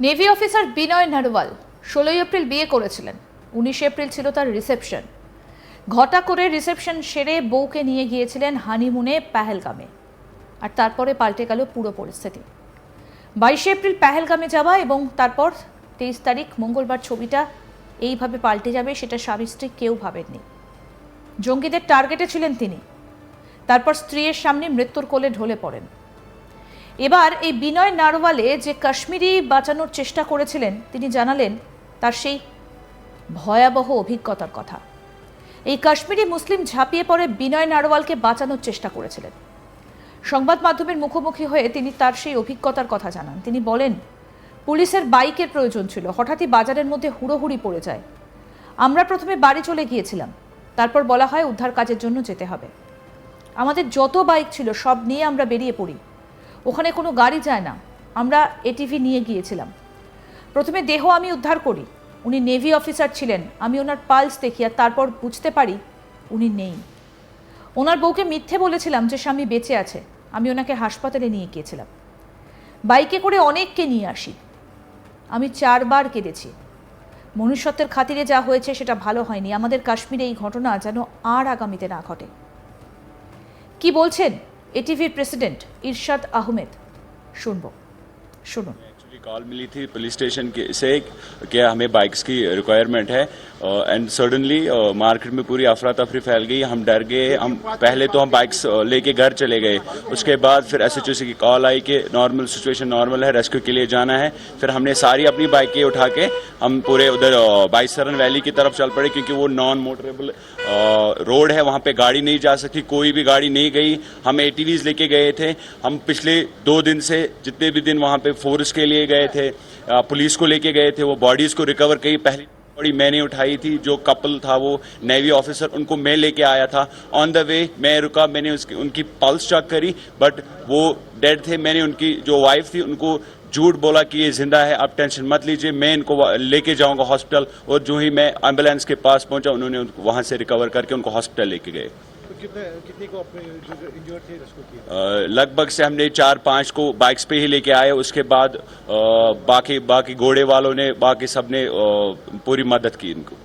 Navy officer বিনয় নারওয়াল ষোলোই April বিয়ে করেছিলেন। উনিশে এপ্রিল ছিল তার রিসেপশন ঘটা করে রিসেপশন সেরে বউকে নিয়ে গিয়েছিলেন হানিমুনে পেহেলগামে। আর তারপরে পাল্টে গেল পুরো পরিস্থিতি। বাইশে এপ্রিল পেহেলগামে যাওয়া এবং তারপর তেইশ তারিখ মঙ্গলবার ছবিটা এইভাবে পাল্টে যাবে সেটা স্বামী স্ত্রী কেউ ভাবেননি। জঙ্গিদের টার্গেটে ছিলেন তিনি। তারপর স্ত্রীর সামনে মৃত্যুর কোলে ঢলে পড়েন। এবার এই বিনয় নারওয়ালে যে কাশ্মীরি বাঁচানোর চেষ্টা করেছিলেন, তিনি জানালেন তার সেই ভয়াবহ অভিজ্ঞতার কথা। এই কাশ্মীরি মুসলিম ঝাঁপিয়ে পড়ে বিনয় নারওয়ালকে বাঁচানোর চেষ্টা করেছিলেন। সংবাদ মাধ্যমের মুখোমুখি হয়ে তিনি তার সেই অভিজ্ঞতার কথা জানান। তিনি বলেন, পুলিশের বাইকের প্রয়োজন ছিল, হঠাৎই বাজারের মধ্যে হুড়োহুড়ি পড়ে যায়। আমরা প্রথমে বাড়ি চলে গিয়েছিলাম, তারপর বলা হয় উদ্ধার কাজের জন্য যেতে হবে। আমাদের যত বাইক ছিল, সব নিয়ে আমরা বেরিয়ে পড়ি। ওখানে কোনো গাড়ি যায় না। আমরা এটিভি নিয়ে গিয়েছিলাম। প্রথমে দেহ আমি উদ্ধার করি। উনি নেভি অফিসার ছিলেন। আমি ওনার পালস দেখি আর তারপর বুঝতে পারি উনি নেই। ওনার বউকে মিথ্যে বলেছিলাম যে স্বামী বেঁচে আছে। আমি ওনাকে হাসপাতালে নিয়ে গিয়েছিলাম। বাইকে করে অনেককে নিয়ে আসি। আমি চারবার কেঁদেছি। মনুষ্যত্বের খাতিরে যা হয়েছে সেটা ভালো হয়নি। আমাদের কাশ্মীরে এই ঘটনা যেন আর আগামীতে না ঘটে। কি বলছেন? এটিভির প্রেসিডেন্ট ইরশাদ আহমেদ শুনব শুনুন کال ملی تھی پولیس اسٹیشن سے کہ ہمیں بائکس کی ریکوائرمنٹ ہے اینڈ سڈنلی مارکیٹ میں پوری افراتفری پھیل گئی، ہم ڈر گئے، ہم پہلے تو ہم بائکس uh, لے کے گھر چلے گئے، اس کے بعد پھر ایس ایچ او سی کی کال آئی کہ نارمل سچویشن نارمل ہے ریسکیو کے لیے جانا ہے، پھر ہم نے ساری اپنی بائکیں اٹھا کے ہم پورے ادھر uh, بائیسرن ویلی کی طرف چل پڑے کیونکہ وہ نان موٹریبل روڈ ہے، وہاں پہ گاڑی نہیں جا سکتی، کوئی بھی گاڑی نہیں گئی، ہم اے ٹی ویز لے کے گئے تھے، ہم پچھلے دو دن سے جتنے بھی دن وہاں پہ فورس کے لیے گئے گئے تھے پولیس کو لے کے گئے تھے، وہ باڈیز کو ریکور کی پہلی باڈی میں نے اٹھائی تھی، جو کپل تھا، وہ نیوی آفیسر ان کو میں لے کے آیا تھا۔ آن دا وے میں رکا، میں نے کی، ان کی پلس چیک کری بٹ وہ ڈیڈ تھے۔ میں نے ان کی جو وائف تھی، ان کو جھوٹ بولا کہ یہ زندہ ہے، آپ ٹینشن مت لیجیے، میں ان کو لے کے جاؤں گا ہاسپٹل اور جو ہی میں ایمبولینس کے پاس پہنچا، انہوں نے وہاں سے ریکور کر کے ان کو ہاسپٹل لے کے گئے۔ لگ بھگ سے ہم نے چار پانچ کو بائکس پہ ہی لے کے آئے اس کے بعد باقی باقی گھوڑے والوں نے باقی سب نے پوری مدد کی ان کو۔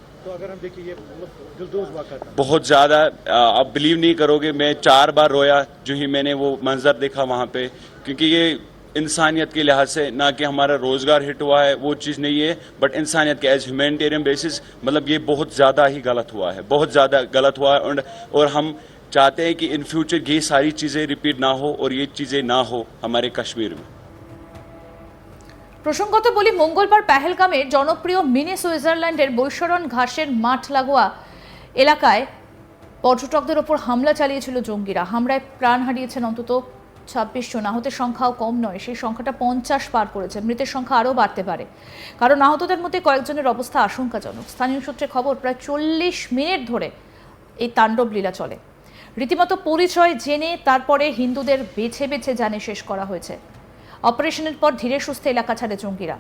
بہت زیادہ آپ بلیو نہیں کرو گے میں چار بار رویا جو ہی میں نے وہ منظر دیکھا وہاں پہ کیونکہ یہ इंसानियत के लिहाज से ना कि हमारा रोजगार हिट हुआ है वो चीज़ नहीं है बट इंसानियत के एज ह्यूमैनिटेरियन बेसिस मतलब ये बहुत ज़्यादा ही गलत हुआ है बहुत ज़्यादा गलत हुआ है और, और हम चाहते हैं कि इन फ्यूचर ये सारी चीज़ें रिपीट ना हो और ये चीज़ें ना हो हमारे कश्मीर में প্রসঙ্গত বলি মঙ্গলবার পেহেলগামের জনপ্রিয় মিনি সুইজারল্যান্ডের বৈশরণ ঘাসের মাঠ লাগোয়া এলাকায় পর্যটকদের ওপর হামলা চালিয়েছিল জঙ্গিরা হামলায় প্রাণ হারিয়েছেন অন্তত ছাব্বিশ জন। আহতের সংখ্যাও কম নয়, সেই সংখ্যাটা পঞ্চাশ পার করেছে। মৃতের সংখ্যা আরও বাড়তে পারে। কারণ আহতদের মধ্যে কয়েকজনের অবস্থা আশঙ্কাজনক। স্থানীয় সূত্রে খবর, প্রায় চল্লিশ মিনিট ধরে এই তাণ্ডব লীলা চলে। রীতিমতো পরিচয় জেনে তারপরে হিন্দুদের বেছে বেছে জানে শেষ করা হয়েছে। অপারেশনের পর ধীরে সুস্থে এলাকা ছাড়ে জঙ্গিরা।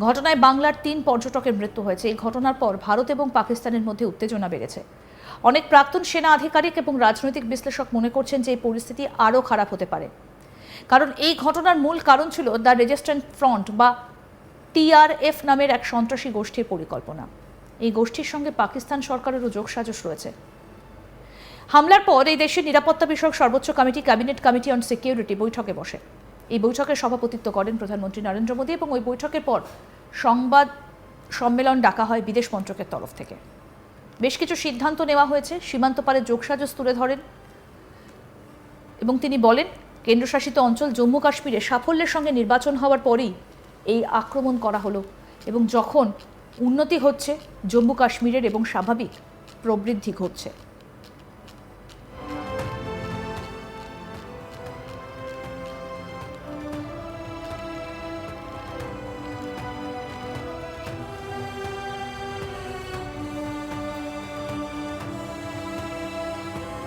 ঘটনায় বাংলার তিন পর্যটকের মৃত্যু হয়েছে। এই ঘটনার পর ভারত এবং পাকিস্তানের মধ্যে উত্তেজনা বেড়েছে। অনেক প্রাক্তন সেনা আধিকারিক এবং রাজনৈতিক বিশ্লেষক মনে করছেন যে এই পরিস্থিতি আরও খারাপ হতে পারে। কারণ এই ঘটনার মূল কারণ ছিল দ্য রেজিস্ট্যান্ট ফ্রন্ট বা টিআরএফ নামের এক সন্ত্রাসী গোষ্ঠীর পরিকল্পনা। এই গোষ্ঠীর সঙ্গে পাকিস্তান সরকারেরও যোগসাজশ রয়েছে। হামলার পর এই দেশের নিরাপত্তা বিষয়ক সর্বোচ্চ committee, cabinet committee on security বৈঠকে বসে। এই বৈঠকে সভাপতিত্ব করেন প্রধানমন্ত্রী নরেন্দ্র মোদী এবং ওই বৈঠকের পর সংবাদ সম্মেলন ডাকা হয় বিদেশ মন্ত্রকের তরফ থেকে। বেশ কিছু সিদ্ধান্ত নেওয়া হয়েছে। সীমান্ত পারে যোগসাজস তুলে ধরেন এবং তিনি বলেন, কেন্দ্রশাসিত অঞ্চল জম্মু কাশ্মীরে সাফল্যের সঙ্গে নির্বাচন হওয়ার পরেই এই আক্রমণ করা হলো এবং যখন উন্নতি হচ্ছে, জম্মু কাশ্মীরের এবং স্বাভাবিক প্রবৃদ্ধি ঘটছে।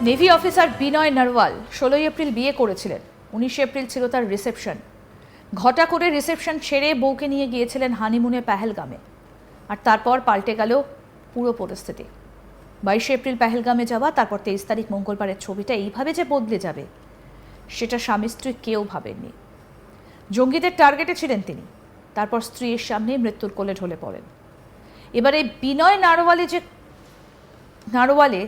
নেভি অফিসার বিনয় নারওয়াল ষোলোই এপ্রিল বিয়ে করেছিলেন। উনিশে এপ্রিল ছিল তার রিসেপশন ঘটা করে রিসেপশন ছেড়ে বউকে নিয়ে গিয়েছিলেন হানিমুনে পেহেলগামে। আর তারপর পাল্টে গেল পুরো পরিস্থিতি। বাইশে এপ্রিল পেহেলগামে যাওয়া, তারপর তেইশ তারিখ মঙ্গলবারের ছবিটা এইভাবে যে বদলে যাবে, সেটা স্বামী স্ত্রী কেউ ভাবেননি। জঙ্গিদের টার্গেটে ছিলেন তিনি। তারপর স্ত্রীর সামনে মৃত্যুর কোলে ঢলে পড়েন। এবারে বিনয় নারওয়ালে যে নারওয়ালে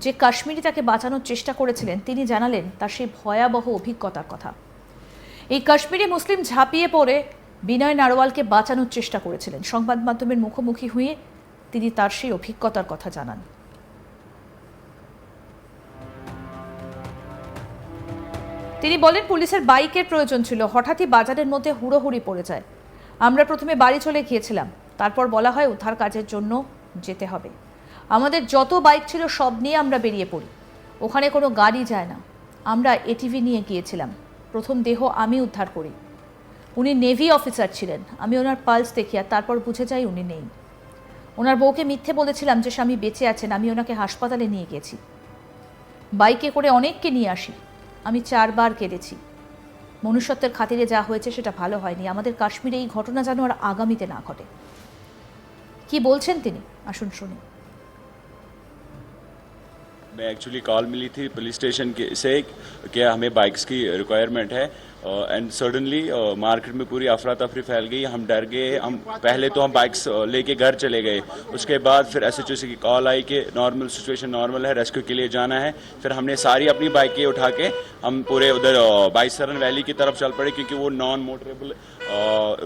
যে কাশ্মীরি তাকে বাঁচানোর চেষ্টা করেছিলেন, তিনি জানালেন তার সেই ভয়াবহ অভিজ্ঞতার কথা। এই কাশ্মীরি মুসলিম ঝাঁপিয়ে পড়ে বিনয় নারওয়ালকে বাঁচানোর চেষ্টা করেছিলেন। সংবাদ মাধ্যমের মুখোমুখি হয়ে তিনি তার সেই অভিজ্ঞতার কথা জানান। তিনি বলেন, পুলিশের বাইকের প্রয়োজন ছিল। হঠাৎই বাজারের মধ্যে হুড়োহুড়ি পড়ে যায়। আমরা প্রথমে বাড়ি চলে গিয়েছিলাম। তারপর বলা হয়, উদ্ধার কাজের জন্য যেতে হবে। আমাদের যত বাইক ছিল সব নিয়ে আমরা বেরিয়ে পড়ি। ওখানে কোনো গাড়ি যায় না। আমরা এটিভি নিয়ে গিয়েছিলাম। প্রথম দেহ আমি উদ্ধার করি। উনি নেভি অফিসার ছিলেন। আমি ওনার পালস দেখি আর তারপর বুঝে যাই উনি নেই। ওনার বউকে মিথ্যে বলেছিলাম যে স্বামী বেঁচে আছেন, আমি ওনাকে হাসপাতালে নিয়ে গেছি। বাইকে করে অনেককে নিয়ে আসি। আমি চারবার কেঁদেছি। মনুষ্যত্বের খাতিরে যা হয়েছে সেটা ভালো হয়নি। আমাদের কাশ্মীরে এই ঘটনা যেন আর আগামীতে না ঘটে। কি বলছেন তিনি? আসুন শুনি। میں ایکچولی کال ملی تھی پولیس اسٹیشن سے کہ ہمیں بائکس کی ریکوائرمنٹ ہے۔ اینڈ سڈنلی مارکیٹ میں پوری افراتفری پھیل گئی. ہم ڈر گئے. ہم پہلے تو ہم بائکس uh, لے کے گھر چلے گئے. اس کے بعد پھر ایس ایچ او سی کی کال آئی کہ نارمل سچویشن نارمل ہے. ریسکیو کے لیے جانا ہے. پھر ہم نے ساری اپنی بائکیں اٹھا کے ہم پورے ادھر uh, بائیسرن ویلی کی طرف چل پڑے کیونکہ وہ نان موٹریبل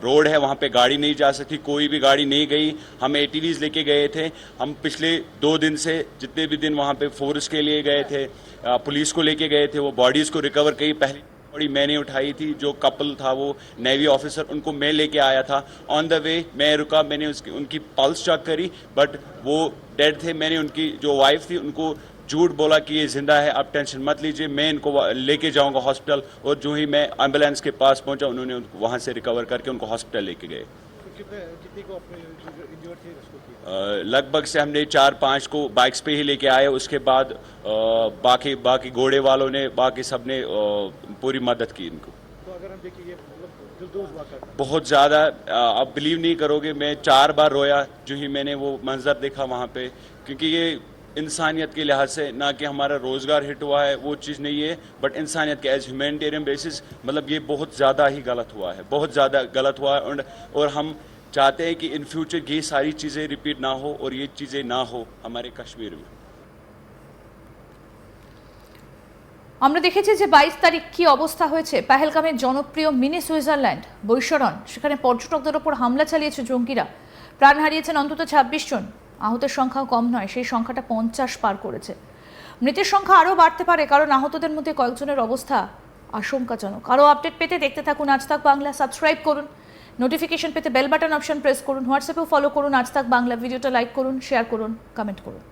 روڈ ہے. وہاں پہ گاڑی نہیں جا سکتی. کوئی بھی گاڑی نہیں گئی. ہم اے ٹی ویز لے کے گئے تھے. ہم پچھلے دو دن سے جتنے بھی دن وہاں پہ فورس کے لیے گئے تھے uh, پولیس کو لے کے گئے تھے. وہ باڈیز کو ریکور کئی. پہلے تھوڑی میں نے اٹھائی تھی، جو کپل تھا، وہ نیوی آفیسر ان کو میں لے کے آیا تھا۔ آن دا وے میں رکا، میں نے اس کی، ان کی پلس چیک کری بٹ وہ ڈیڈ تھے۔ میں نے ان کی جو وائف تھی، ان کو جھوٹ بولا کہ یہ زندہ ہے، آپ ٹینشن مت لیجیے، میں ان کو لے کے جاؤں گا ہاسپٹل اور جو ہی میں ایمبولینس کے پاس پہنچا، انہوں نے وہاں سے ریکور کر کے ان کو ہاسپٹل لے کے گئے۔ لگ بھگ سے ہم نے چار پانچ کو بائکس پہ ہی لے کے آئے اس کے بعد باقی باقی گھوڑے والوں نے باقی سب نے پوری مدد کی ان کو۔ بہت زیادہ آپ بلیو نہیں کرو گے میں چار بار رویا جو ہی میں نے وہ منظر دیکھا وہاں پہ کیونکہ یہ انسانیت کے لحاظ سے، نہ کہ ہمارا روزگار ہٹ ہوا ہے، وہ چیز نہیں ہے بٹ انسانیت کے ایز ہیومینٹیرین بیسس مطلب یہ بہت زیادہ ہی غلط ہوا ہے، بہت زیادہ غلط ہوا ہے اور ہم چاہتے ہیں کہ ان فیوچر یہ ساری چیزیں ریپیٹ نہ ہو اور یہ چیزیں نہ ہو ہمارے کشمیر میں۔ আমরা দেখেছি যে বাইশ তারিখ কি অবস্থা হয়েছে পেহেলগামের জনপ্রিয় মিনি সুইজারল্যান্ড বৈশরণ সেখানে পর্যটকদের ওপর হামলা চালিয়েছে জঙ্গিরা۔ প্রাণ হারিয়েছেন অন্তত ছাব্বিশ আহতের সংখ্যা কম নয়, সেই সংখ্যাটা পঞ্চাশ পার করেছে। মৃতের সংখ্যা আরও বাড়তে পারে, কারণ আহতদের মধ্যে কয়েকজনের অবস্থা আশঙ্কাজনক। আরও আপডেট পেতে দেখতে থাকুন আজ তাক বাংলা, সাবস্ক্রাইব করুন, নোটিফিকেশন পেতে বেল বাটন অপশন প্রেস করুন, হোয়াটসঅ্যাপেও ফলো করুন আজ তাক বাংলা, ভিডিওটা লাইক করুন, শেয়ার করুন, কমেন্ট করুন।